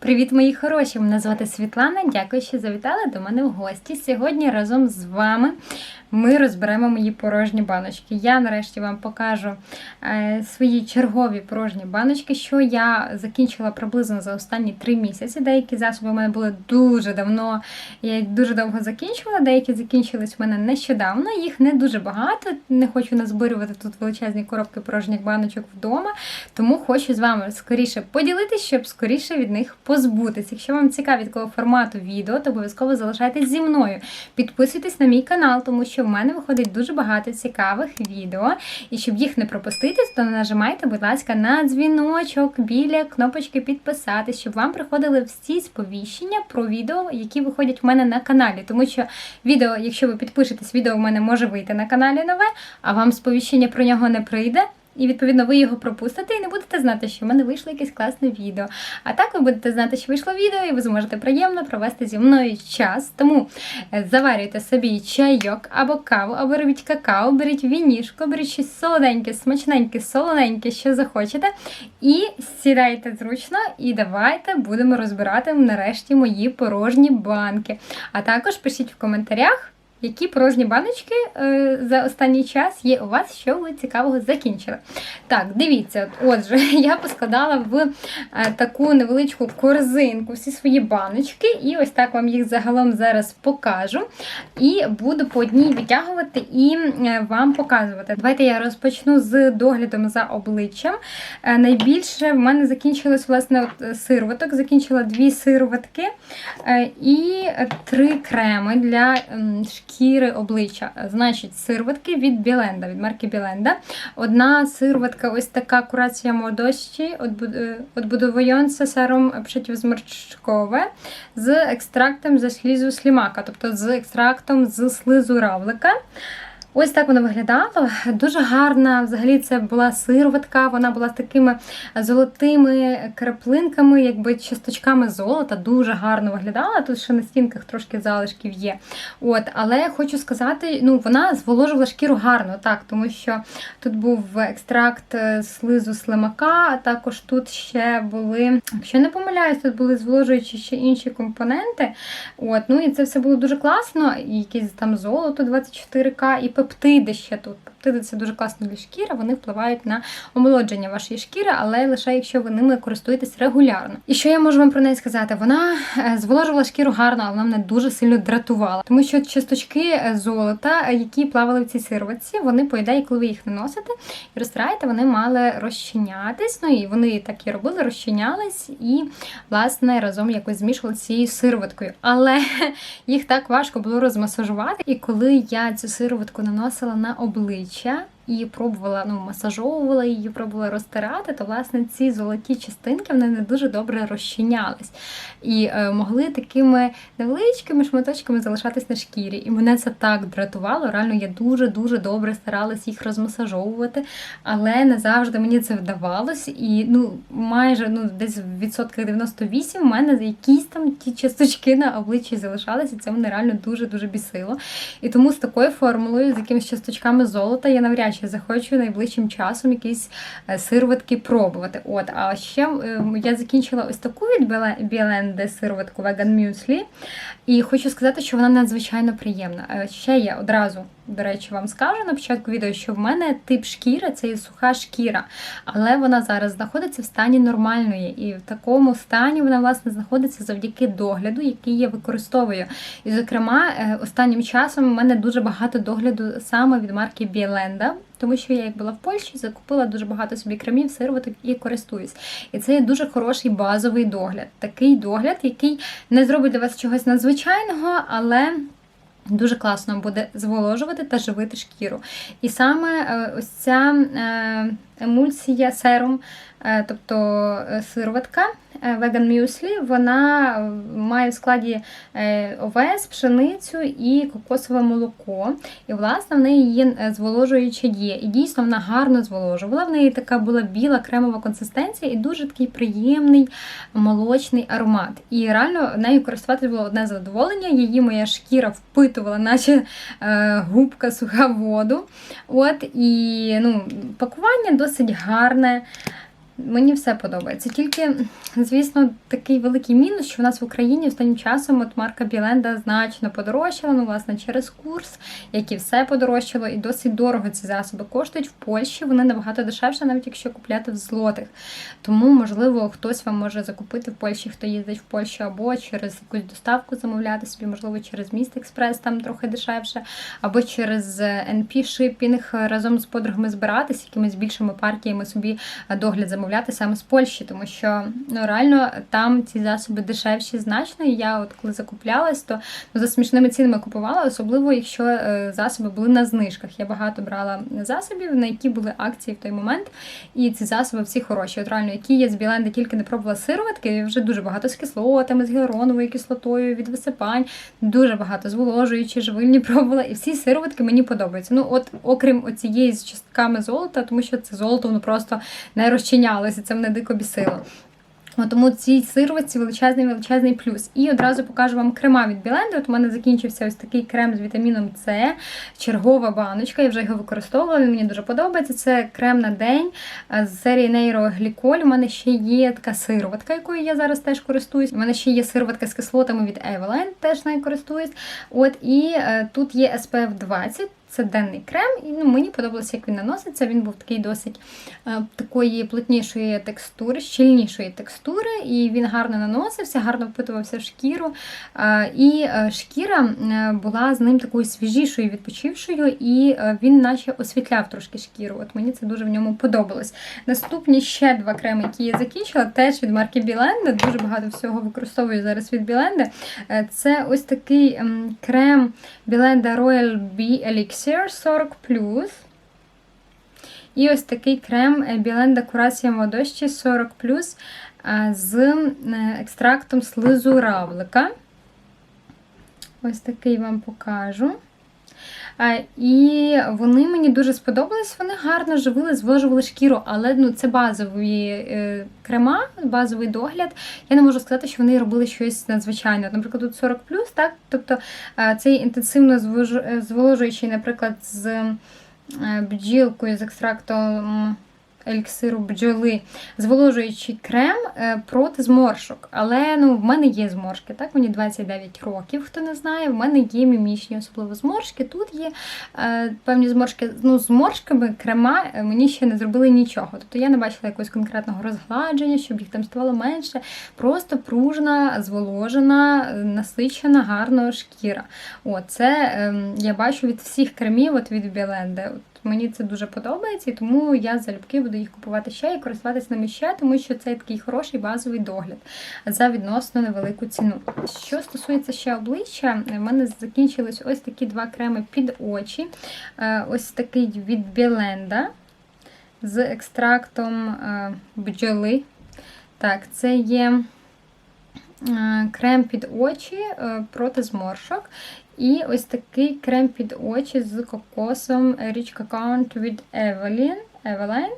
Привіт, мої хороші! Мене звати Світлана. Дякую, що завітали до мене в гості. Сьогодні разом з вами ми розберемо мої порожні баночки. Я нарешті вам покажу е, свої чергові порожні баночки, що я закінчила приблизно за останні три місяці. Деякі засоби у мене були дуже давно, я їх дуже довго закінчувала, деякі закінчились у мене нещодавно. Їх не дуже багато. Не хочу назбирювати тут величезні коробки порожніх баночок вдома, тому хочу з вами скоріше поділитися, щоб скоріше від них позбутися. Якщо вам цікаві такого формату відео, то обов'язково залишайтесь зі мною. Підписуйтесь на мій канал, тому що в мене виходить дуже багато цікавих відео. І щоб їх не пропустити, то нажимайте, будь ласка, на дзвіночок біля кнопочки підписатись, щоб вам приходили всі сповіщення про відео, які виходять в мене на каналі. Тому що відео, якщо ви підпишетесь, відео в мене може вийти на каналі нове, а вам сповіщення про нього не прийде. І, відповідно, ви його пропустите і не будете знати, що в мене вийшло якесь класне відео. А так ви будете знати, що вийшло відео, і ви зможете приємно провести зі мною час. Тому е, заварюйте собі чайок або каву, або робіть какао, беріть вінішко, беріть щось солоденьке, смачненьке, солоненьке, що захочете. І сідайте зручно, і давайте будемо розбирати нарешті мої порожні банки. А також пишіть в коментарях. Які порожні баночки е, за останній час є у вас, що ви цікавого закінчили? Так, дивіться, отже, я поскладала в е, таку невеличку корзинку всі свої баночки, і ось так вам їх загалом зараз покажу. І буду по одній витягувати і е, вам показувати. Давайте я розпочну з доглядом за обличчям. Найбільше в мене закінчилось власне от сироваток. Закінчила дві сироватки і три креми для м, шкіри обличчя. Значить, сироватки від Біленда, від марки Біленда. Одна сироватка, ось така курація молодості, відбудовується сером пшитівзморчкове з екстрактом зі слізу слімака, тобто з екстрактом з слизу равлика. Ось так вона виглядала. Дуже гарна. Взагалі, це була сироватка, вона була з такими золотими краплинками, якби часточками золота. Дуже гарно виглядала. Тут ще на стінках трошки залишків є. От, Але хочу сказати, ну вона зволожувала шкіру гарно, так, тому що тут був екстракт слизу слимака, а також тут ще були, якщо не помиляюсь, тут були зволожуючі ще інші компоненти. От, ну І це все було дуже класно. І якесь там золото 24К. і пептиди ще тут. Пептиди це дуже класно для шкіри, вони впливають на омолодження вашої шкіри, але лише якщо ви ними користуєтесь регулярно. І що я можу вам про неї сказати? Вона е, зволожувала шкіру гарно, але вона мене дуже сильно дратувала. Тому що часточки е, золота, е, які плавали в цій сироватці, вони, по ідеї, коли ви їх наносите і розтираєте, вони мали розчинятись. Ну і вони так і робили, розчинялись і, власне, разом якось змішували цією сироваткою. Але їх так важко було розмасажувати. І коли я цю сироватку наносила на обличчя плеча і пробувала, ну, масажовувала її, пробувала розтирати, то власне ці золоті частинки вони не дуже добре розчинялись і е, могли такими невеличкими шматочками залишатись на шкірі. І мене це так дратувало. Реально, я дуже-дуже добре старалась їх розмасажовувати, але не завжди мені це вдавалось. І ну, майже ну, десь в відсотках 98 в мене якісь там ті часточки на обличчі залишалися, і це мене реально дуже-дуже бісило. І тому з такою формулою, з якимись часточками золота, я навряд чи захочу найближчим часом якісь е, сироватки пробувати. От, А ще е, я закінчила ось таку від Біленди сироватку Vegan Muesli. І хочу сказати, що вона надзвичайно приємна. Е, Ще я одразу. До речі, вам скажу на початку відео, що в мене тип шкіри це є суха шкіра, але вона зараз знаходиться в стані нормальної, і в такому стані вона власне знаходиться завдяки догляду, який я використовую. І, зокрема, останнім часом у мене дуже багато догляду саме від марки Біленда. Тому що я як була в Польщі, закупила дуже багато собі кремів, сироваток і користуюсь. І це є дуже хороший базовий догляд. Такий догляд, який не зробить для вас чогось надзвичайного, але. Дуже класно буде зволожувати та живити шкіру. І саме ось ця емульсія серум, тобто сироватка Vegan Muesli, вона має в складі овес, пшеницю і кокосове молоко. І, власне, в неї є зволожуюча дія. І дійсно вона гарно зволожувала. В неї така була біла кремова консистенція і дуже такий приємний молочний аромат. І реально нею користуватися було одне задоволення. Її моя шкіра впитувала, наче губка суха воду. От, І ну, пакування досить гарне. Мені все подобається. Тільки, звісно, такий великий мінус, що в нас в Україні останнім часом от марка Біленда значно подорожчала, ну, власне, через курс, як і все подорожчало, і досить дорого ці засоби коштують в Польщі. Вони набагато дешевше, навіть якщо купляти в злотих. Тому, можливо, хтось вам може закупити в Польщі, хто їздить в Польщу, або через якусь доставку замовляти собі, можливо, через Міст Експрес там трохи дешевше, або через NP Shipping разом з подругами збиратись, якимись більшими партіями собі догляд замовляти саме з Польщі, тому що ну реально там ці засоби дешевші значно. І я, от коли закуплялась, то ну, за смішними цінами купувала, особливо якщо е, засоби були на знижках. Я багато брала засобів, на які були акції в той момент. І ці засоби всі хороші. От реально, які є з Біленди, тільки не пробувала сироватки, вже дуже багато з кислотами, з гіалуроновою кислотою, від висипань, дуже багато зволожуючі, живильні пробувала. І всі сироватки мені подобаються. Ну, от, окрім оцієї з частками золота, тому що це золото воно просто не розчинялося, це мене дико бісило. От Тому цій сироватці величезний величезний плюс. І одразу покажу вам крема від Біленди. От у мене закінчився ось такий крем з вітаміном С, чергова баночка. Я вже його використовувала, він мені дуже подобається. Це крем на день з серії нейрогліколь. У мене ще є така сироватка, якою я зараз теж користуюсь. У мене ще є сироватка з кислотами від Eveline, теж нею користуюсь. От І е, тут є SPF 20. Це денний крем, і ну, мені подобалося, як він наноситься. Він був такий досить е, такої плотнішої текстури, щільнішої текстури, і він гарно наносився, гарно впитувався в шкіру. Е, і е, шкіра е, була з ним такою свіжішою, відпочившою, і е, він наче освітляв трошки шкіру. От мені це дуже в ньому подобалось. Наступні ще два креми, які я закінчила, теж від марки Біленда. Дуже багато всього використовую зараз від Біленда. Це ось такий ем, крем Біленда Royal Bee Elixir. Elixir 40 І ось такий крем Білен Курація Модощі 40 з е, екстрактом слизу равлика. Ось такий вам покажу. І вони мені дуже сподобались, вони гарно живили, зволожували шкіру, але ну, це базові е, крема, базовий догляд. Я не можу сказати, що вони робили щось надзвичайне. Наприклад, тут 40 так? Тобто цей інтенсивно зволожуючий, наприклад, з е, бджілкою, з екстрактом еліксиру бджоли, зволожуючий крем е, проти зморшок. Але ну, в мене є зморшки. Так, мені 29 років, хто не знає, в мене є мімічні, особливо зморшки. Тут є е, певні зморшки. Ну, зморшками крема е, мені ще не зробили нічого. Тобто я не бачила якогось конкретного розгладження, щоб їх там ставало менше. Просто пружна, зволожена, насичена, гарна шкіра. О, це е, я бачу від всіх кремів, от від Біленде. Мені це дуже подобається, і тому я залюбки буду їх купувати ще і користуватися ними ще, тому що це такий хороший базовий догляд за відносно невелику ціну. Що стосується ще обличчя, в мене закінчились ось такі два креми під очі. Е, ось такий від Біленда з екстрактом е, бджоли. Так, це є. Е, крем під очі проти зморшок. І ось такий крем під очі з кокосом Rich Account від Evelyn. Evelyn.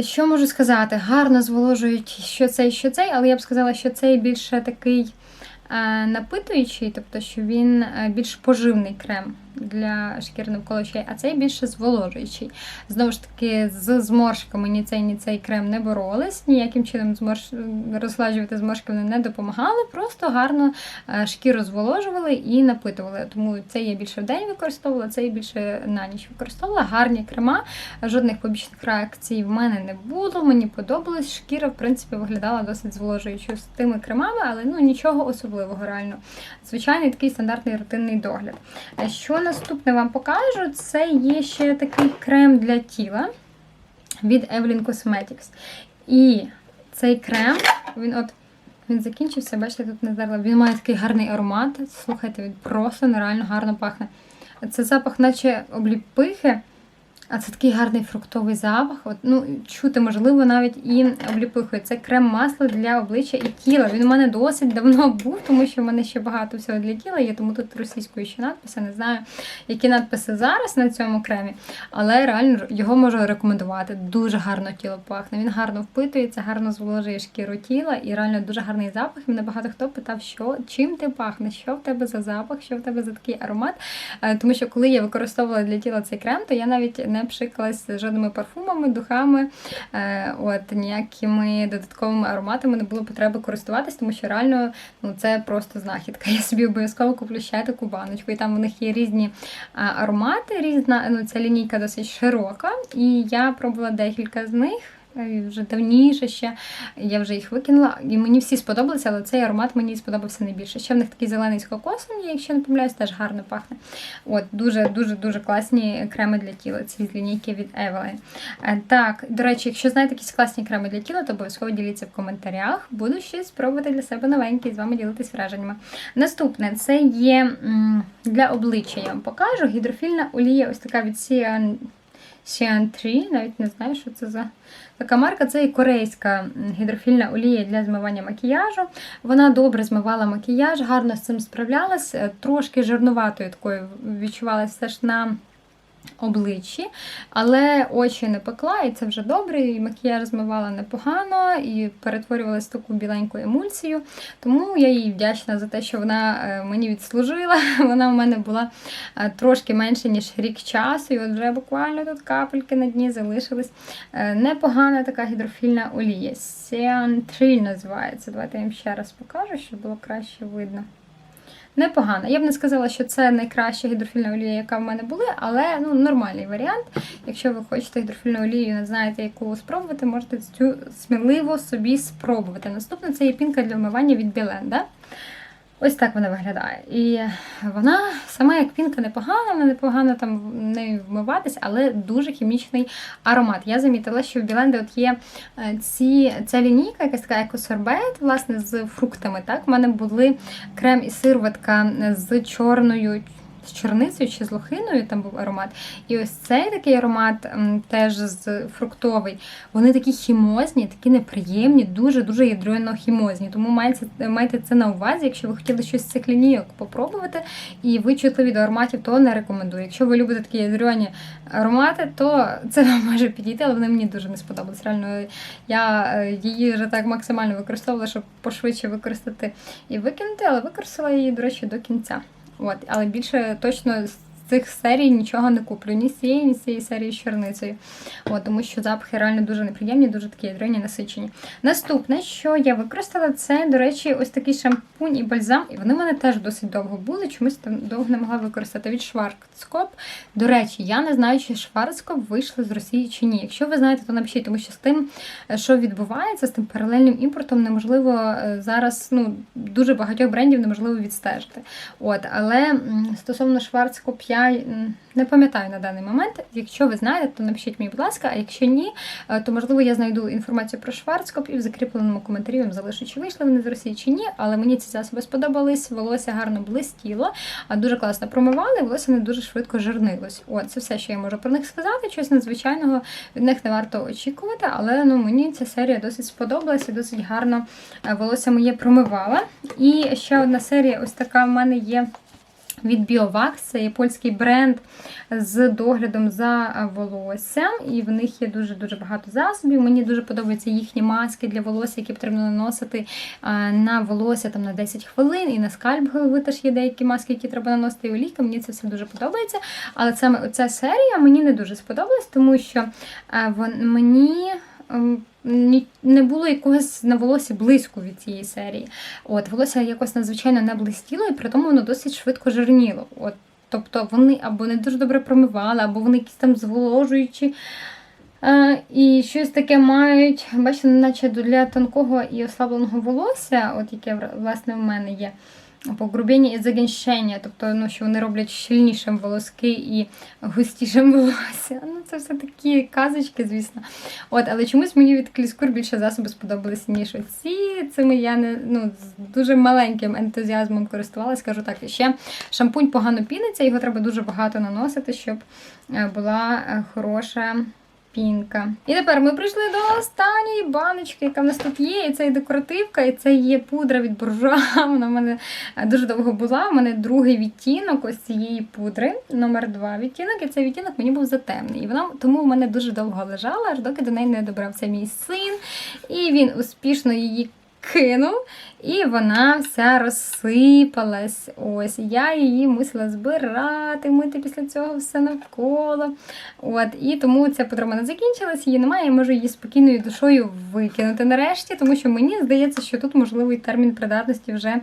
Що можу сказати? Гарно зволожують що цей, що цей, але я б сказала, що цей більше такий е, напитуючий, тобто, що він е, більш поживний крем для шкіри навколо а цей більше зволожуючий. Знову ж таки, з зморшками ні цей, ні цей крем не боролись, ніяким чином зморш... розгладжувати зморшки вони не допомагали, просто гарно е, шкіру зволожували і напитували. Тому цей я більше в день використовувала, цей більше на ніч використовувала. Гарні крема, жодних побічних реакцій в мене не було. Мені подобалось. Шкіра, в принципі, виглядала досить зволожуючою з тими кремами, але ну нічого особливого реально. Звичайний такий стандартний рутинний догляд. Що наступне вам покажу, це є ще такий крем для тіла від Evelyn Cosmetics. І цей крем, він от він закінчився, бачите, тут не зерла. Він має такий гарний аромат. Слухайте, він просто нереально гарно пахне. Це запах, наче обліпихи. А це такий гарний фруктовий запах. От, ну, Чути, можливо, навіть і обліпихою. Це крем-масло для обличчя і тіла. Він у мене досить давно був, тому що в мене ще багато всього для тіла є, тому тут російською ще надписи. Не знаю, які надписи зараз на цьому кремі, але реально його можу рекомендувати. Дуже гарно тіло пахне. Він гарно впитується, гарно зволожує шкіру тіла і реально дуже гарний запах. Мене багато хто питав, що чим ти пахнеш, що в тебе за запах, що в тебе за такий аромат. Е, тому що коли я використовувала для тіла цей крем, то я навіть не пшикалась жодними парфумами, духами, е, от ніякими додатковими ароматами не було потреби користуватись, тому що реально ну, це просто знахідка. Я собі обов'язково куплю ще таку баночку. І там у них є різні а, аромати, різна, ну, ця лінійка досить широка. І я пробувала декілька з них. Е, Вже давніше ще я вже їх викинула, і мені всі сподобалися, але цей аромат мені сподобався найбільше. Ще в них такий зелений з кокосом, якщо не помиляюсь, теж гарно пахне. От, дуже дуже дуже класні креми для тіла. Ці з лінійки від Evelyn. Е, Так, до речі, якщо знаєте якісь класні креми для тіла, то обов'язково діліться в коментарях. Буду щось спробувати для себе новеньке і з вами ділитись враженнями. Наступне це є для обличчя. Я вам покажу. Гідрофільна олія, ось така від Cian 3, навіть не знаю, що це за. Така марка це і корейська гідрофільна олія для змивання макіяжу. Вона добре змивала макіяж, гарно з цим справлялась, е, трошки жирнуватою такою відчувалася все ж на обличчі, але очі не пекла, і це вже добре. І макіяж змивала непогано і перетворювалася в таку біленьку емульсію. Тому я їй вдячна за те, що вона е, мені відслужила. Вона в мене була е, трошки менше, ніж рік часу, і от вже буквально тут капельки на дні залишились. Е, Непогана така гідрофільна олія. Сеантриль називається. Давайте я вам ще раз покажу, щоб було краще видно. Непогано. Я б не сказала, що це найкраща гідрофільна олія, яка в мене була, але ну, нормальний варіант. Якщо ви хочете гідрофільну олію не знаєте, яку спробувати, можете цю сміливо собі спробувати. Наступне це є пінка для вмивання від Біленда. Ось так вона виглядає. І вона сама як пінка непогана, вона непогано там нею вмиватись, але дуже хімічний аромат. Я замітила, що в Біленде от є е, ці, ця лінійка, якась така екосорбет, власне, з фруктами. Так, У мене були крем і сирватка з чорною. З чорницею чи з лохиною там був аромат. І ось цей такий аромат теж з фруктовий. Вони такі хімозні, такі неприємні, дуже-дуже ядрено хімозні. Тому майте, майте це на увазі, якщо ви хотіли щось з цих лінійок попробувати, і ви чутливі до ароматів, то не рекомендую. Якщо ви любите такі ядрені аромати, то це вам може підійти, але вони мені дуже не сподобались. Реально, я е, її вже так максимально використовувала, щоб пошвидше використати і викинути, але використала її, до речі, до кінця. От, але більше точно з цих серій нічого не куплю. Ні з цієї, ні з цієї серії з чорницею. От, тому що запахи реально дуже неприємні, дуже такі ядрені, насичені. Наступне, що я використала, це, до речі, ось такий шампунь і бальзам. І вони в мене теж досить довго були. Чомусь там довго не могла використати від Шварцкоп. До речі, я не знаю, чи Шварцкоп вийшли з Росії чи ні. Якщо ви знаєте, то напишіть, тому що з тим, що відбувається, з тим паралельним імпортом, неможливо е, зараз ну, дуже багатьох брендів неможливо відстежити. От, але стосовно Шварцкоп, я м, не пам'ятаю на даний момент. Якщо ви знаєте, то напишіть мені, будь ласка, а якщо ні, е, то можливо я знайду інформацію про Шварцкоп і в закріпленому коментарі вам залишу, чи вийшли вони з Росії чи ні. Але мені ці засоби сподобались, волосся гарно блистіло, а дуже класно промивали, волосся не дуже швидко жирнилось. От це все, що я можу про них сказати. Щось надзвичайного від них не варто очікувати, але ну мені ця серія досить сподобалась і досить гарно е, волосся моє промивала. І ще одна серія, ось така в мене є. Від BioVax, це є польський бренд з доглядом за волоссям, і в них є дуже-дуже багато засобів. Мені дуже подобаються їхні маски для волосся, які потрібно наносити на волосся там на 10 хвилин, і на скальп голови теж є деякі маски, які треба наносити і олійка. Мені це все дуже подобається. Але саме оця серія мені не дуже сподобалась, тому що мені. Ем, Не було якогось на волосі блиску від цієї серії. От, волосся якось надзвичайно не блистіло, і при тому воно досить швидко жирніло. От, тобто вони або не дуже добре промивали, або вони якісь там зволожуючі. Е, і щось таке мають, бачите, наче для тонкого і ослабленого волосся, от яке власне в мене є. Погрубіння і загінщення, тобто ну, що вони роблять щільнішим волоски і густішим волосся. Ну, це все такі казочки, звісно. От, але чомусь мені від кліскур більше засоби сподобалися, ніж оці. Цими я не ну, з дуже маленьким ентузіазмом користувалася, скажу так. І ще шампунь погано піниться, його треба дуже багато наносити, щоб е, була е, хороша. Пінка. І тепер ми прийшли до останньої баночки, яка в нас тут є. І це і декоративка, і це є пудра від буржуа. Вона в мене е, дуже довго була. У мене другий відтінок ось цієї пудри, номер два відтінок, і цей відтінок мені був затемний. І вона тому в мене дуже довго лежала, аж доки до неї не добрався мій син. І він успішно її кинув, і вона вся розсипалась. Ось, я її мусила збирати, мити після цього все навколо. От, і тому ця подруга не закінчилась, її немає, я можу її спокійною душою викинути нарешті, тому що мені здається, що тут можливий термін придатності вже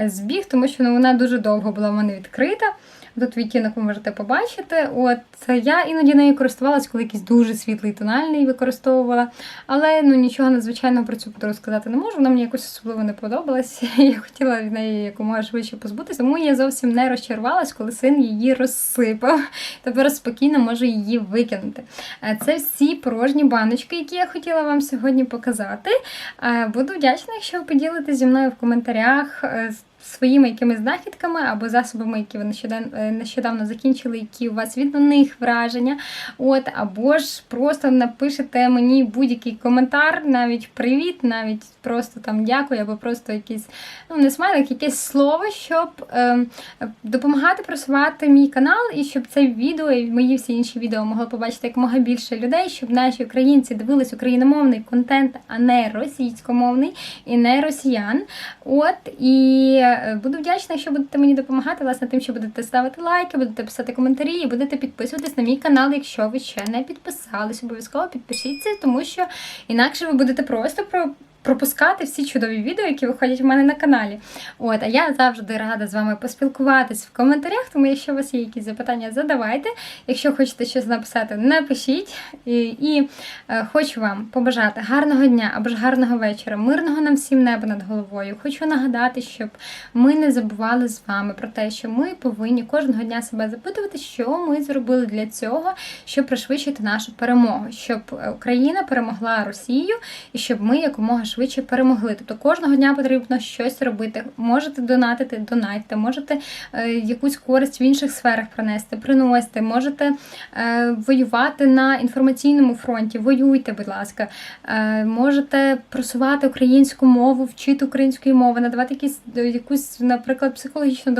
е, збіг, тому що ну, вона дуже довго була в мене відкрита. Тут відтінок ви можете побачити. От я іноді нею користувалась, коли якийсь дуже світлий тональний використовувала. Але ну нічого надзвичайного про цю подругу сказати не можу. Вона мені якось особливо не подобалась. Я хотіла від неї якомога швидше позбутися, тому я зовсім не розчарувалась, коли син її розсипав. Тепер спокійно можу її викинути. Е, Це всі порожні баночки, які я хотіла вам сьогодні показати. Е, Буду вдячна, якщо ви поділитесь зі мною в коментарях. Своїми якимись знахідками або засобами, які ви нещодавно, е, нещодавно закінчили, які у вас від них враження. От, або ж просто напишете мені будь-який коментар, навіть привіт, навіть просто там дякую, або просто якийсь, ну не смайлик, якесь слово, щоб е, допомагати просувати мій канал, і щоб це відео і мої всі інші відео могло побачити якомога більше людей, щоб наші українці дивились україномовний контент, а не російськомовний і не росіян. От і буду вдячна, якщо будете мені допомагати, власне, тим, що будете ставити лайки, будете писати коментарі і будете підписуватись на мій канал, якщо ви ще не підписались. Обов'язково підпишіться, тому що інакше ви будете просто про. Пропускати всі чудові відео, які виходять в мене на каналі. От, а я завжди рада з вами поспілкуватись в коментарях, тому якщо у вас є якісь запитання, задавайте. Якщо хочете щось написати, напишіть. І, і е, хочу вам побажати гарного дня або ж гарного вечора, мирного нам всім неба над головою. Хочу нагадати, щоб ми не забували з вами про те, що ми повинні кожного дня себе запитувати, що ми зробили для цього, щоб пришвидшити нашу перемогу, щоб е, Україна перемогла Росію і щоб ми якомога швидше перемогли. Тобто кожного дня потрібно щось робити. Можете донатити, донатьте, можете е, якусь користь в інших сферах принести, приносити, можете е, воювати на інформаційному фронті. Воюйте, будь ласка, е, можете просувати українську мову, вчити української мови, надавати якісь якусь, наприклад, психологічну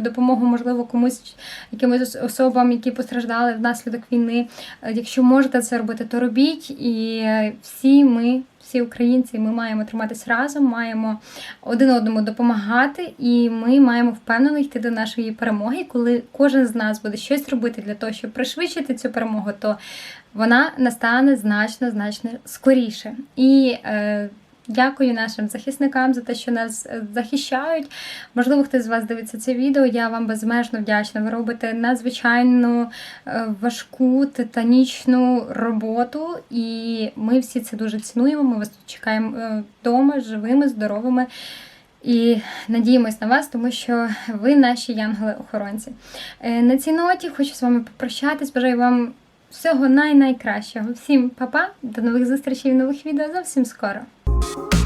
допомогу, можливо, комусь якимось особам, які постраждали внаслідок війни. Е, Якщо можете це робити, то робіть. І е, всі ми, всі українці, ми маємо триматись разом, маємо один одному допомагати, і ми маємо впевнено йти до нашої перемоги. Коли кожен з нас буде щось робити для того, щоб пришвидшити цю перемогу, то вона настане значно, значно скоріше. І е, Дякую нашим захисникам за те, що нас е, захищають. Можливо, хтось з вас дивиться це відео. Я вам безмежно вдячна. Ви робите надзвичайно е, важку титанічну роботу, і ми всі це дуже цінуємо. Ми вас тут чекаємо вдома, живими, здоровими. І надіємось на вас, тому що ви наші янголи-охоронці. Е, На цій ноті хочу з вами попрощатись. Бажаю вам всього най-найкращого. Всім па-па, до нових зустрічей нових відео зовсім скоро. you